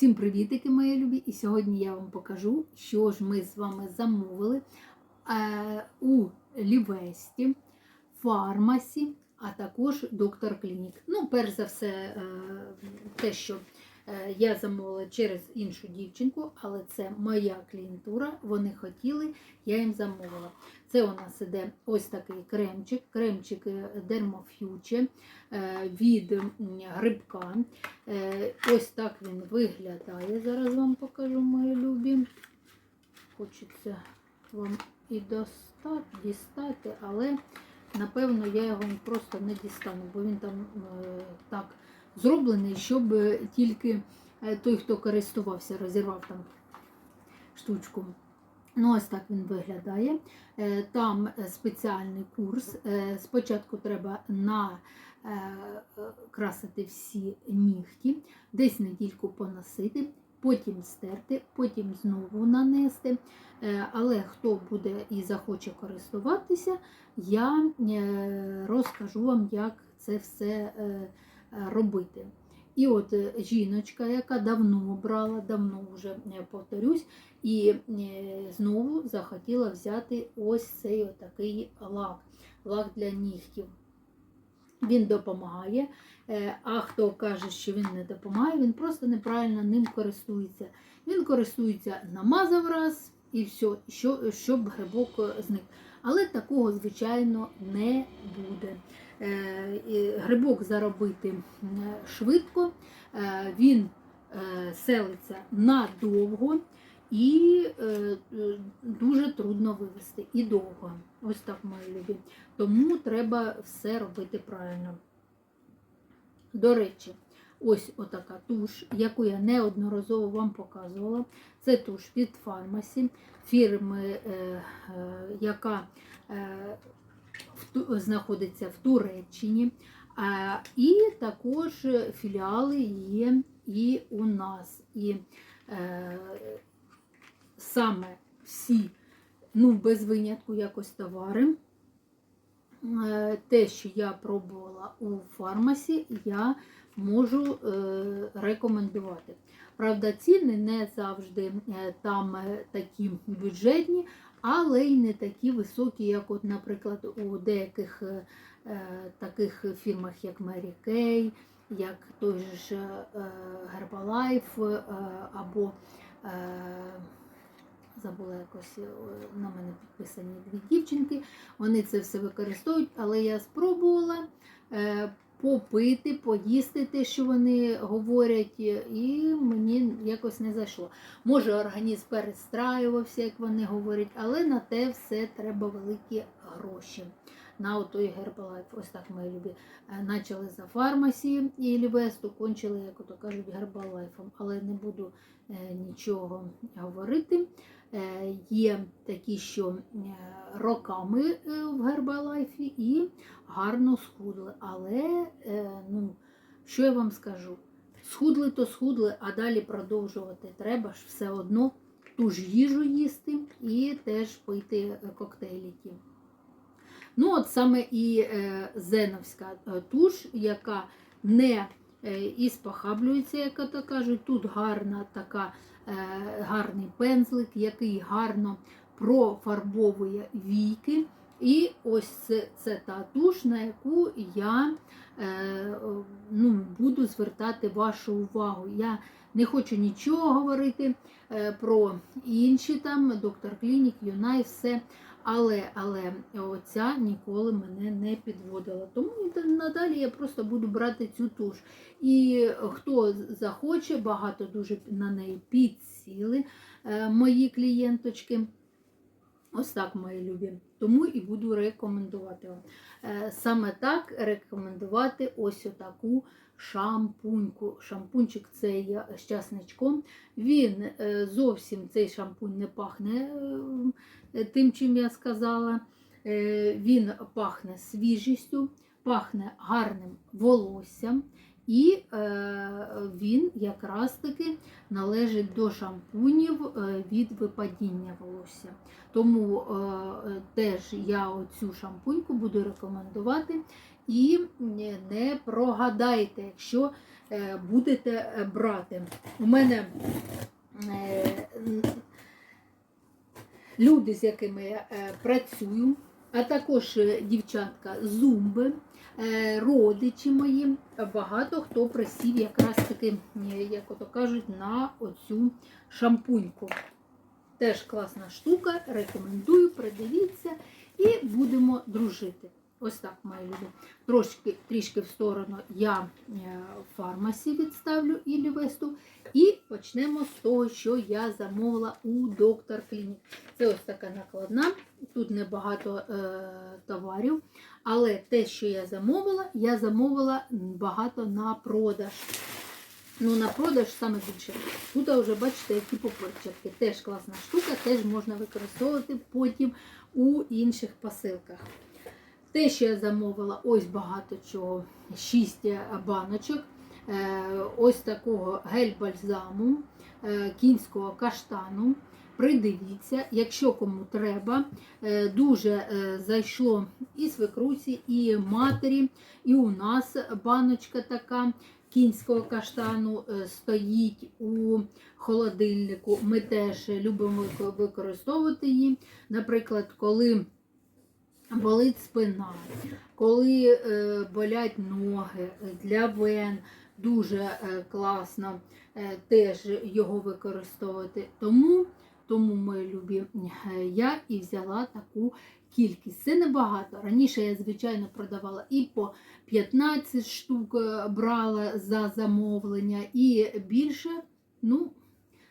Всім привітики, мої любі! І сьогодні я вам покажу, що ж ми з вами замовили е, у Лівесті, фармасі, а також доктор Клінік. Ну, перш за все, е, те, що я замовила через іншу дівчинку, але це моя клієнтура. Вони хотіли, я їм замовила. Це у нас іде ось такий кремчик, кремчик Dermofuge е, від грибка. Е, Ось так він виглядає. Зараз вам покажу, мої любі. Хочеться вам і достати, дістати, але напевно я його просто не дістану, бо він там е, так зроблений, щоб е, тільки е, той, хто користувався, розірвав там штучку. Ну, ось так він виглядає. Е, Там спеціальний курс. Спочатку треба на е, е, красити всі нігті, десь недільку поносити, потім стерти, потім знову нанести. Але хто буде і захоче користуватися, я розкажу вам, як це все робити. І от е, жіночка, яка давно брала, давно вже е, повторюсь, і е, знову захотіла взяти ось цей отакий лак, лак для нігтів. Він допомагає, е, а хто каже, що він не допомагає, він просто неправильно ним користується. Він користується, намазав раз і все, щоб грибок е, зник. Але такого, звичайно, не буде. Е, Грибок заробити швидко, е, він е, селиться надовго і е, е, дуже трудно вивести і довго. Ось так мої любі. Тому треба все робити правильно. До речі, ось отака туш, яку я неодноразово вам показувала. Це туш від фармасі, фірми, е, е, яка е, знаходиться в Туреччині. І також філіали є і у нас. І е, саме всі, ну, без винятку якось товари. Е, Те, що я пробувала у фармасі, я можу е, рекомендувати. Правда, ціни не завжди там такі бюджетні, але й не такі високі, як, от, наприклад, у деяких е, е, таких фірмах, як Mary Kay, як той же е, Herbalife е, або е, забула якось е, на мене підписані дві дівчинки. Вони це все використовують, але я спробувала е, попити, поїсти те, що вони говорять, і мені якось не зайшло. Може, організм перестраювався, як вони говорять, але на те все треба великі гроші. На отой Гербалайф, ось так мої любі. Е, Начали за фармасі і лівесту, кончили, як ото кажуть, гербалайфом, але не буду е, нічого говорити. Е, Є такі, що е, роками е, в гербалайфі і гарно схудли. Але, е, ну, що я вам скажу? Схудли то схудли, а далі продовжувати треба ж все одно ту ж їжу їсти і теж пити коктейліки. Ну, от саме і е, зеновська туш, яка не і спохаблюється, як то кажуть. Тут гарна така, гарний пензлик, який гарно профарбовує війки. І ось це, це та туш, на яку я е, ну, буду звертати вашу увагу. Я не хочу нічого говорити е, про інші там, доктор Клінік, Юнай, все. Але, але оця ніколи мене не підводила. Тому надалі я просто буду брати цю туш. І хто захоче, багато дуже на неї підсіли е, мої клієнточки. Ось так, мої любі. Тому і буду рекомендувати вам. Е, Саме так рекомендувати ось отаку шампуньку. Шампунчик цей з часничком. Він е, зовсім цей шампунь не пахне е, тим, чим я сказала. Він пахне свіжістю, пахне гарним волоссям. І е, він якраз таки належить до шампунів е, від випадіння волосся. Тому е, теж я оцю шампуньку буду рекомендувати. І не прогадайте, якщо будете брати. У мене люди, з якими я працюю, а також дівчатка зумби, родичі мої, багато хто присів якраз таки, е, як ото кажуть, на оцю шампуньку. Теж класна штука, рекомендую, придивіться і будемо дружити. Ось так, мої люди. Трошки, трішки в сторону я е, фармасі відставлю і лівесту. І почнемо з того, що я замовила у доктор Клінік. Це ось така накладна. Тут небагато е, товарів, але те, що я замовила, я замовила багато на продаж. Ну, на продаж саме більше. Тут вже бачите, які попорчатки. Теж класна штука, теж можна використовувати потім у інших посилках. Те, що я замовила, ось багато чого. 6 баночок. Е, Ось такого гель-бальзаму, е, кінського каштану. Придивіться, якщо кому треба, Е, дуже зайшло і свекруці, і матері, і у нас баночка така кінського каштану стоїть у холодильнику. Ми теж любимо використовувати її. Наприклад, коли болить спина, коли е, болять ноги е, для вен, дуже е, класно е, теж його використовувати. Тому, тому мої любі, я і взяла таку кількість. Це небагато. Раніше я, звичайно, продавала і по 15 штук брала за замовлення, і більше. Ну,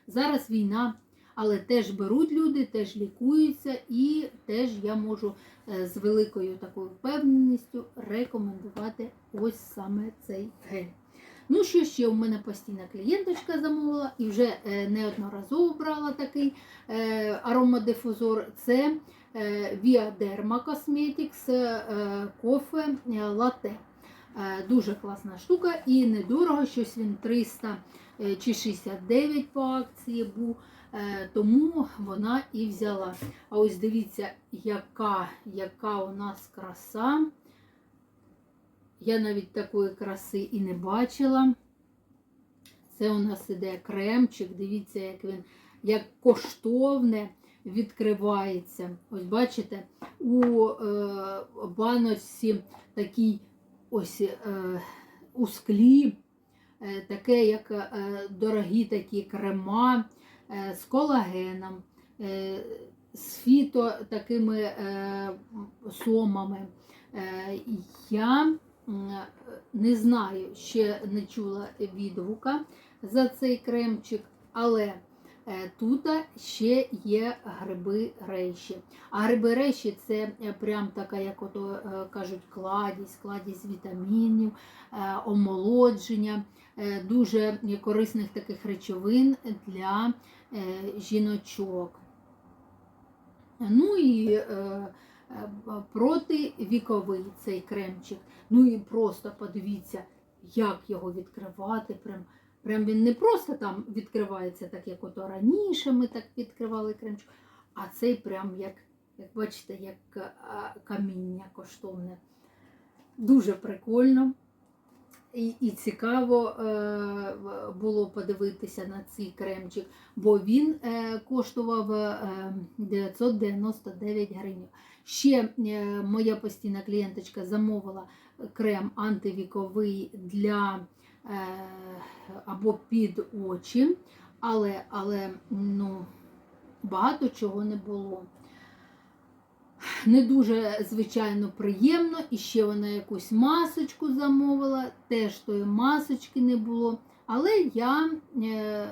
зараз війна. Але теж беруть люди, теж лікуються, і теж я можу е, з великою такою впевненістю рекомендувати ось саме цей гель. Ну, що ще у мене постійна клієнточка замовила і вже е, неодноразово брала такий е, аромадифузор. Це Viaderma Cosmetics кофе лате. Дуже класна штука і недорого, щось він 300 е, чи 69 по акції був. Е, Тому вона і взяла. А ось дивіться, яка, яка у нас краса. Я навіть такої краси і не бачила. Це у нас іде кремчик. Дивіться, як він як коштовне відкривається. Ось бачите, у е, баночці такий ось е, у склі, е, таке, як е, дорогі такі крема з колагеном, е, з фіто такими е, сомами. Е, Я не знаю, ще не чула відгука за цей кремчик, але е, тут ще є гриби рейші. А гриби рейші це е, прям така, як ото е, кажуть, кладість, кладість вітамінів, е, омолодження, е, дуже корисних таких речовин для е, жіночок. Ну і е, е, противіковий цей кремчик. Ну і просто подивіться, як його відкривати. Прям, прям він не просто там відкривається, так як ото раніше ми так відкривали кремчик, а цей прям як, як бачите, як е, каміння коштовне. Дуже прикольно. І, і цікаво е, було подивитися на цей кремчик, бо він е, коштував е, 999 гривень. Ще е, моя постійна клієнточка замовила крем антивіковий для е, або під очі, але, але ну, багато чого не було. Не дуже, звичайно, приємно. І ще вона якусь масочку замовила, теж тої масочки не було. Але я е, е,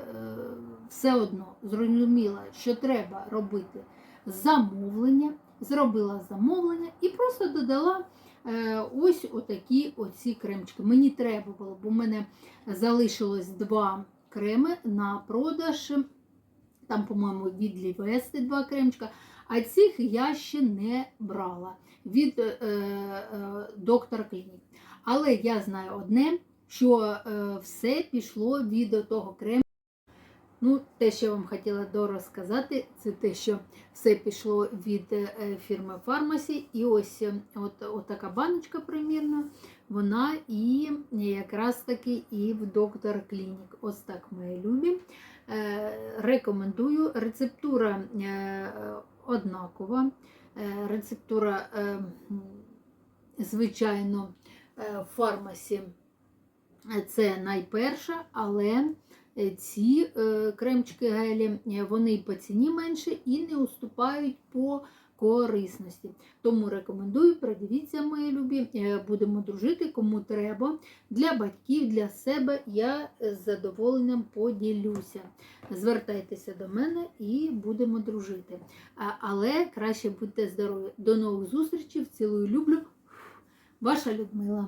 все одно зрозуміла, що треба робити замовлення, зробила замовлення і просто додала е, ось отакі оці кремчики. Мені треба було, бо в мене залишилось два креми на продаж. Там, по-моєму, від Лівести два кремчика. А цих я ще не брала від е, е, доктор Клінік. Але я знаю одне, що е, все пішло від того крему. Ну, те, що я вам хотіла дорозказати, це те, що все пішло від е, фірми Фармасі. І ось е, от, от така баночка примірно вона і якраз таки і в доктор Клінік. Ось так мої любі. Е, Рекомендую. Рецептура однакова. Е, Рецептура, е, звичайно, е, в фармасі це найперша, але ці кремчики гелі вони по ціні менше і не уступають по корисності. Тому рекомендую, придивіться, мої любі, е, будемо дружити, кому треба. Для батьків, для себе я з задоволенням поділюся. Звертайтеся до мене і будемо дружити. Але краще будьте здорові. До нових зустрічей. Цілую, люблю. Ваша Людмила.